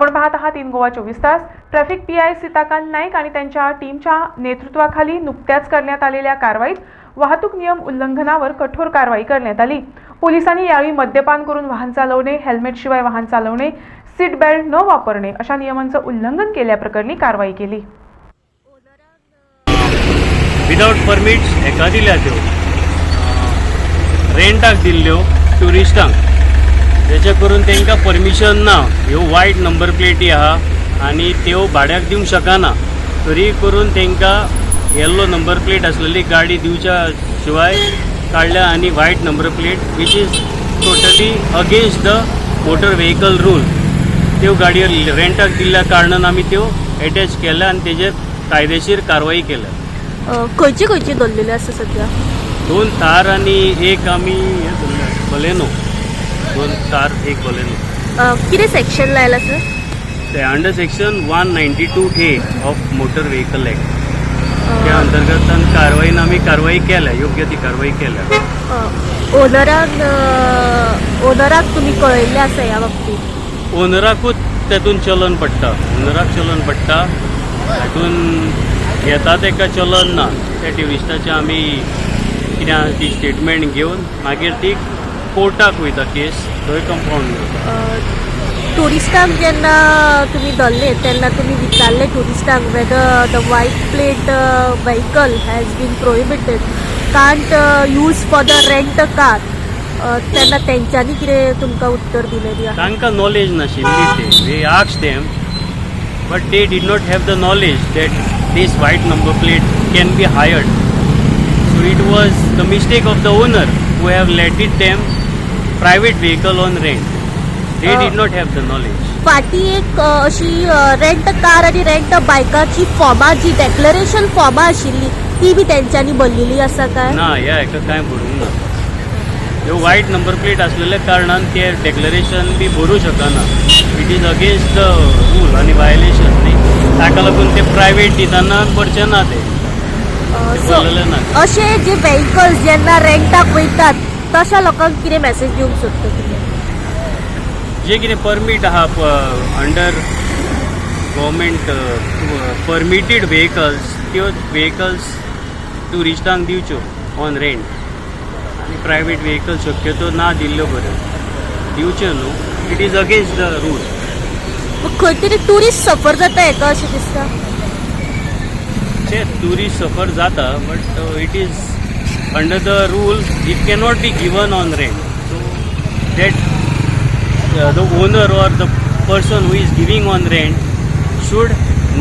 आपण पाहत आहात इन गोवा चोवीस तास. Traffic P I Sitakant Naik आणि त्यांच्या टीमच्या नेतृत्वाखाली नुकत्याच करण्यात आलेल्या कारवाईत वाहतूक नियम उल्लंघनावर कठोर कारवाई करण्यात आली. पोलिसांनी यावेळी मद्यपान करून वाहन चालवणे हेल्मेटशिवाय वाहन चालवणे सीट बेल्ट न वापरणे अशा नियमांचं उल्लंघन केल्याप्रकरणी कारवाई केली. विदाउट परमिट हेका दिल्या त्यो हो. रेंटाक दिल्ल्यो हो, ट्युरिस्टांक तेचे करून तांकां परमिशन ना ह्यो वायट नंबर प्लेटी आहा आनी त्यो भाड्याक दिवंक शकना. तरी करून तांकां येल्लो नंबर प्लेट आसलेली गाडी दिवच्या शिवाय काडल्या आनी वायट number plate which is totally against the motor vehicle rule त्यो गाडयो रेंटाक दिल्ल्या कारणान आमी त्यो एटॅच केल्या आनी तेजेर कायदेशीर कारवाई केल्या. खंयची खंयची दवरलेली आसा सध्या? दोन थार आणि एक आम्ही हे धरलं, बलेनो. दोन थार एक बलेनो कितें सेक्शन लायला सर ते under section one ninety two A of motor vehicle act त्या अंतर्गत कारवाईन आम्ही कारवाई केल्या योग्य ती कारवाई केल्या. ओनराक ओनराक तुमी कळयल्ले आसा ह्या बाबतीत? ओनराकूच तेतून चलन पडटा ओनराक चलन पडटा हातून घेता तेका चलन ना त्या ट्युरिस्टाचे आमी कितें ती स्टेटमेंट घेवन मागीर ती कोर्टाक वयता केस? थंय कंपाऊंड टुरिस्टांक जेन्ना तुमी धरले तेन्ना तुमी विचारले टुरिस्टांक whether the white plate vehicle has been prohibited can't use for the rent car तेन्ना तेंच्यांनी कितें तुमकां उत्तर आहा तांकां नॉलेज नाशिल्ली ते. We आक्स them but they did not have the knowledge that this white number plate can be hired so it was the mistake of the owner who have let it them private vehicle on rent they did not have the knowledge फाटी एक अ, अशी rent car आणि rent बायकाची फॉर्मां जी declaration फॉर्मां आशिल्ली ती बी तेंच्यांनी भरलेली आसा काय? ना ह्या हेका कांय भरूंक ना. ह्यो वायट नंबर प्लेट आसलेल्या कारणान ते डेक्लरेशन बी भरूं शकना. It is against the rule आनी वायलेशन न्ही. ताका लागून ते प्रायवेट दिताना करचे ना ते अ, सो बोललेलं ना. अशे जे व्हेकल्स जेन्ना रेंटाक वयतात तशा लोकांक कितें मेसेज दिवंक सोदता तुमी जे कितें परमीट आहा अंडर गव्हर्मेंट परमिटेड व्हेकल्स त्यो व्हेकल्स ट्युरिस्टांक दिवच्यो ऑन रेंट आनी प्रायवेट व्हेकल शक्यतो ना दिल्ल्यो बऱ्यो दिवच्यो न्हू. It is against the rule खंय तरी टुरिस्ट सफर जाता हेका अशें दिसता? टुरिस्ट सफर जाता but it is under the rule it cannot be given on rent so that the owner or the person who is giving on rent should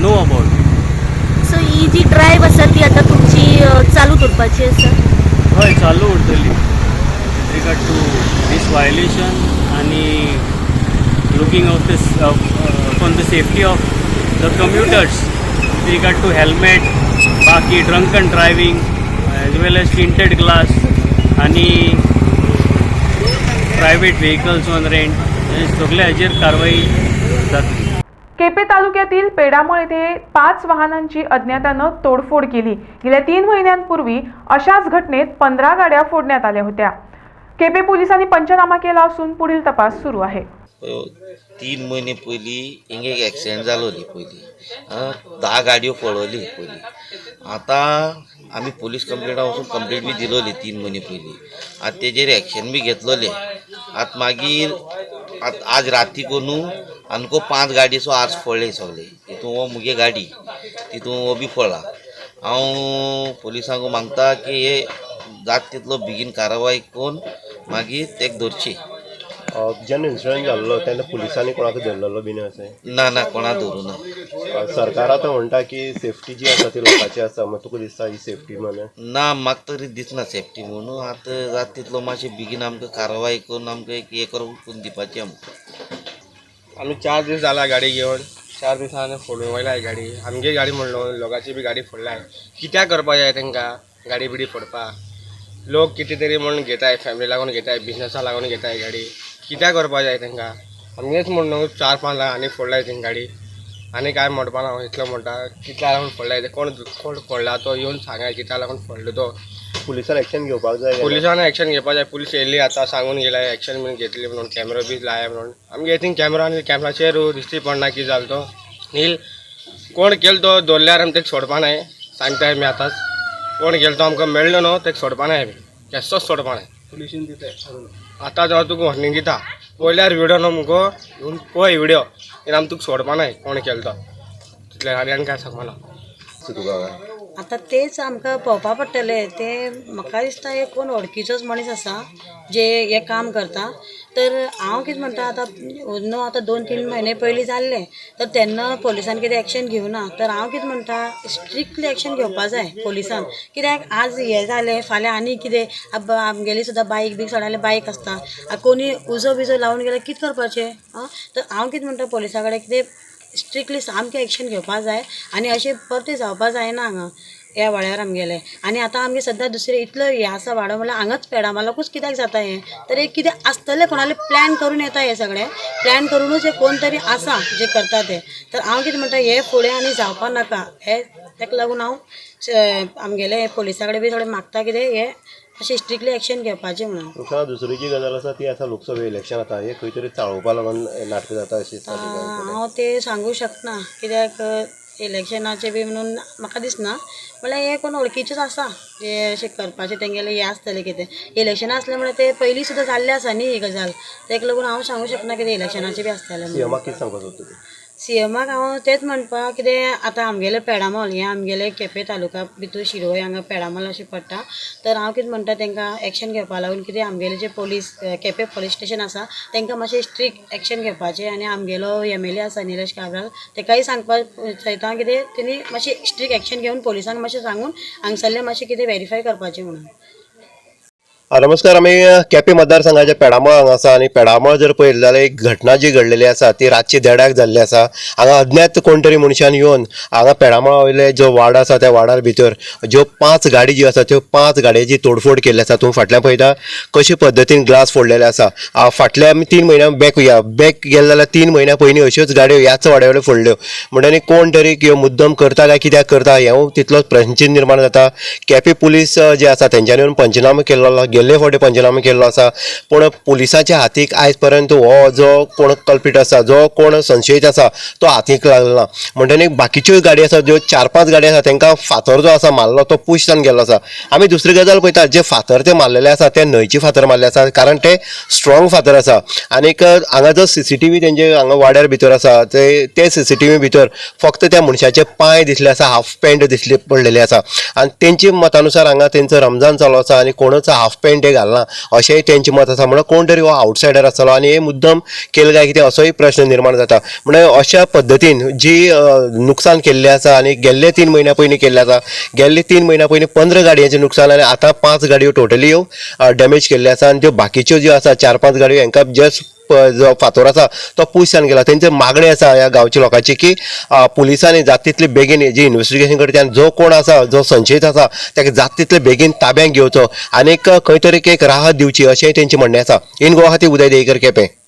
know about so he G drive आसा ती आतां तुमची अ, चालू करपाची आसा हय चालू उरतली with regard to this violation आनी looking of this on the safety of the commuters with regard to helmet बाकी drunken driving as well as tinted glass आनी प्रायवेट व्हेकल्स ऑन रेंट सगळे हाजेर कारवाई जातली केपे तालुक्यातील पेडामळ येथे पाच वाहनांची अज्ञातानं तोडफोड केली. गेल्या तीन महिन्यांपूर्वी अशाच घटनेत पंधरा गाड्या फोडण्यात आल्या होत्या. केपे पोलिसांनी पंचनामा केला असून पुढील तपास सुरू आहे. तीन म्हयने पयलीं हिंगा एक एक्सिडेंट जालो आं, धा गाडयो पळयली पयलीं आतां आमी पुलीस कंप्लेंटा वचून कंप्लेंट बी दिलोली तीन म्हयने पयलीं आतां तेजेर एक्शन बी घेतलोलें आतां मागीर आत आज राती कोनू आमको पांच गाडयेचो आज फोडले सगळे तितून हो मुगे गाडी तितून हो बी फोडला हांव पोलिसांक मागता की हे जात तितलो बेगीन कारवाय करून मागीर तेका धरची जेन्ना इन्सिडंट जाल्लो तेन्ना पुलिसांनी कोणाक धरलेलो बीन अशें ना ना कोणा धरूं ना. सरकार आतां म्हणटा की सेफ्टी जी आसा ती लोकांची आसा मागीर तुका दिसता ही सेफ्टी म्हण? ना म्हाका तरी दिसना सेफ्टी म्हणून. आतां जाता तितलो मातशें बेगीन आमकां कारवाय करून आमकां एक हें करून दिवपाची आमकां आम्ही चार दीस जाला गाडी घेवन चार दिसान फोडून वयलाय गाडी. आमगे गाडी म्हणलो लोकांची बी गाडी फोडलाय कित्याक करपा जाय तांकां गाडी बिडी फोडपाक लोक कितें तरी म्हणून घेताय फॅमिली लागून घेताय बिजनसा लागून घेताय गाडी. कित्याक करपा जाय तांकां? आमगेच म्हणून चार पांच लाख आनी फोडलाय थिंग गाडी. आनी काय म्हणपा ना इतलो म्हणटा कित्या लागून फोडलाय ते कोण कोण फोडला तो येवन सांगाय कित्या लागून फोडलो तो. पुलिसान एक्शन घेवपाक जाय? पुलिसांना ऍक्शन घेवपा जाय. पुलीस येयल्ली आतां सांगून गेलाय ऍक्शन बीन घेतली म्हणून कॅमेरा बी लाया म्हणून. आमगे थिंग कॅमेरा आनी कॅमेराचेर दिश्टी पडना कितें जालो तो नील कोण केलो तो दवरल्यार आमी तेका सोडपा नाय. सांगताय मी आतांच. कोण केलो तो आमकां मेळ्ळो न्हू तेका सोडपा नाय आमी केसोच सोडपा नाय. पुलिशीन दिताय आतां जो तुका वॉर्निंग दिता। पयल्यार व्हिडिओ न्हू मुगो घेवन पळय व्हिडिओ आमी तुका सोडपा नाय कोण केलो तो तितले आनी आनी काय सांगपा ना तुका आतां तेच आमकां पळोवपा पडटलें तें म्हाका दिसता एक कोण वळखीचोच मनीस आसा जे हें काम करता. तर हांव कितें म्हणटा आतां न्हू आतां दोन तीन म्हयने पयलीं जाल्लें तर तेन्ना पोलिसान कितें एक्शन घेवना. तर हांव कितें म्हणटा स्ट्रिक्टली एक्शन घेवपा जाय पोलिसान. कित्याक आज हें जालें फाल्यां आनी कितें आमगेली सुद्दां बायक बीक सोडाले बायक आसता. कोणी उजो बिजो लावन गेल्यार कितें करपाचें? आं? तर हांव कितें म्हणटा पोलिसा कडेन कितें स्ट्रिक्टली सामकें एक्शन घेवपा जाय आनी अशें परते जावपा जायना हांगा. ह्या वाड्यार आमगेले. आनी आतां आमगे सद्दां दुसरें इतलो हें आसा वाडो म्हणल्यार हांगाच पेडामालाकूच कित्याक जाता हें? तर एक कितें आसतलें कोणालें प्लॅन करून येता हें सगळें. प्लॅन करूनच हे कोण तरी आसा जे करता तें. तर हांव कितें म्हणटा हें फुडें आनी जावपा नाका. हें ताका लागून हांव आमगेलें आमगेले पोलिसा कडेन बी थोडें मागता कितें हें अशें स्ट्रिक्टली एक्शन घेवपाचें म्हणून. दुसरी जी गजाल आसा ती आसा लोकसभा इलेक्शन आतां हे खंय तरी चाळोवपा लागून नाटकां जाता अशी. हांव ते सांगूं शकना कित्याक इलेक्शनाचे बी म्हणून म्हाका दिसना. म्हळ्यार हे कोण वळखीचेच आसा जे अशें करपाचें तेंगेलें हें आसतलें कितें इलेक्शनां आसलें म्हळ्यार ते पयलीं सुद्दां जाल्लें आसा न्ही ही गजाल. तेका लागून हांव सांगूं शकना कितें इलेक्शनाचें बी आसतलें म्हणून. सीएमाक कितें सांगपाक सोदता तूं? सी एमाक हांव तेंच म्हणपा कितें आतां आमगेलें पेडामॉल हें आमगेलें केपें तालुका भितर शिरोय हांगा पेडामॉल अशें पडटा. तर हांव कितें म्हणटा तांकां एक्शन घेवपा लागून कितें आमगेलें जें पोलीस केपें पोलीस स्टेशन आसा तांकां मातशें स्ट्रिक्ट एक्शन घेवपाचें आनी आमगेलो एम एल ए आसा निलेश काब्राल ताकाय सांगपाक थंयता कितें तेणी मातशें स्ट्रिक्ट एक्शन घेवन पोलिसांक मातशें सांगून हांगसरलें मातशें कितें वेरीफाय करपाचें म्हणून. नमस्कार आमी केपे मतदारसंघाच्या पेडामळ हांगा आसा आनी पेडामळ जर पळयलें जाल्यार एक घटना जी घडलेली आसा ती रातची देड्याक जाल्ली आसा हांगा अज्ञात कोण तरी मनशान येवन हांगा पेडामळा वयले जो वाड आसा त्या वाडार भितर ज्यो पांच गाडी ज्यो आसा त्यो पांच गाडयेची तोडफोड केल्ली आसा तूं फाटल्यान पळयता कशे पद्दतीन ग्लास फोडलेले आसा फाटल्या आमी तीन म्हयन्या बॅक या बॅक गेले जाल्यार तीन म्हयन्या पयलीं अश्योच गाडयो ह्याच वाड्यावयल्यो फोडल्यो म्हणटनी कोण तरी ह्यो मुद्दम करता काय कित्याक करता हें तितलोच प्रश्नचिन्ह निर्माण जाता केपे पुलीस जे आसा तेंच्यांनी येवन पंचनामा केल्लो गेल्ले फावटी पंचनामा केल्लो आसा पूण पुलिसाच्या हातीक आयज पर्यंत हो जो कोण कल्पीट आसा जो कोण संशयीत आसा तो हातीक लागलो. ना म्हणटनी बाकीच्योय गाडी आसा ज्यो चार पांच गाडी आसा तांकां फातर जो आसा मारलो तो पुश जावन गेल्लो आसा आमी दुसरी गजाल पळयता जे फातर ते मारलेले आसा ते न्हंयचे फातर मारले आसा कारण ते स्ट्रॉंग फातर आसा आनीक हांगा जो सीसीटीव्ही तेंचे हांगा वाड्यार भितर आसा ते ते सीसीटीव्ही भितर फक्त त्या मनशाचे पांय दिसले आसा हाफ पॅन्ट दिसले पडलेले आसा आनी तेंचे मतानुसार हांगा तेंचो रमजान चालू आसा आनी कोणूच हाफ पॅन्ट हे घालना अशेंय तेंचें मत आसा म्हणून कोण तरी हो आउटसायडर आसतलो आनी हे मुद्दम केलें काय कितें असोय प्रश्न निर्माण जाता म्हणजे अशा पद्दतीन जी नुकसान केल्लें आसा आनी गेल्ले तीन म्हयन्या पयलीं केल्लें आसा गेल्ले तीन म्हयन्या पयलीं पंदरा गाडयांचें नुकसान आनी आतां पांच गाडयो टोटली डॅमेज केल्ल्यो आसा आनी त्यो बाकीच्यो ज्यो आसा चार पांच गाडयो हांकां जस्ट जो फातोर आसा तो पुलिसान गेला तेंचे मागणी आसा ह्या गांवच्या लोकांची की पुलिसांनी जात तितले बेगीन जी इन्व्हेस्टिगेशन करता जो कोण आसा जो संशयीत आसा ताका जात तितले बेगीन ताब्यात घेवचो आनीक खंय तरी एक राहत दिवची अशेंय तेंचें म्हणणें आसा इन गोवा खातीर उदय देयकर केपें.